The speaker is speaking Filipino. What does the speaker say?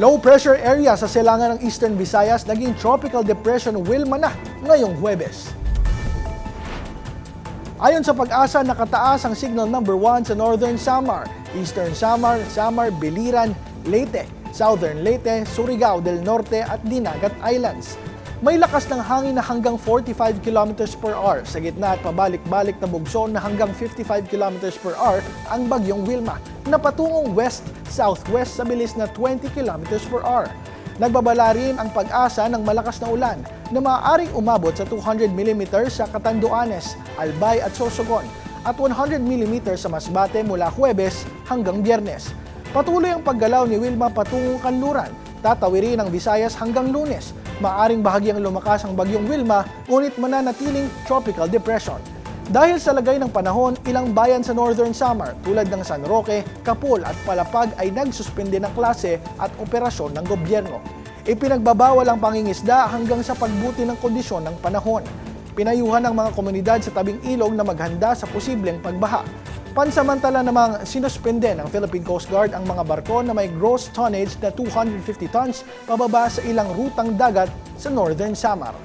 Low pressure area sa silangan ng Eastern Visayas naging tropical depression Wilma na ngayong Huwebes. Ayon sa pag-asa, nakataas ang signal number 1 sa Northern Samar, Eastern Samar, Samar, Biliran, Leyte, Southern Leyte, Surigao del Norte at Dinagat Islands. May lakas ng hangin na hanggang 45 km per hour sa gitna at pabalik-balik na bugso na hanggang 55 km per hour ang bagyong Wilma na patungong west-southwest sa bilis na 20 km per hour. Nagbabala rin ang pag-asa ng malakas na ulan na maaaring umabot sa 200 mm sa Catanduanes, Albay at Sorsogon at 100 mm sa Masbate mula Huwebes hanggang Biyernes. Patuloy ang paggalaw ni Wilma patungong Kanluran, tatawirin ang Visayas hanggang Lunes. Maaring bahagyang lumakas ang bagyong Wilma, ngunit mananatiling tropical depression. Dahil sa lagay ng panahon, ilang bayan sa Northern Samar tulad ng San Roque, Kapul at Palapag ay nagsuspende ng klase at operasyon ng gobyerno. Ipinagbabawal ang pangingisda hanggang sa pagbuti ng kondisyon ng panahon. Pinayuhan ng mga komunidad sa tabing ilog na maghanda sa posibleng pagbaha. Pansamantala namang sinuspende ng Philippine Coast Guard ang mga barko na may gross tonnage na 250 tons pababa sa ilang rutang dagat sa Northern Samar.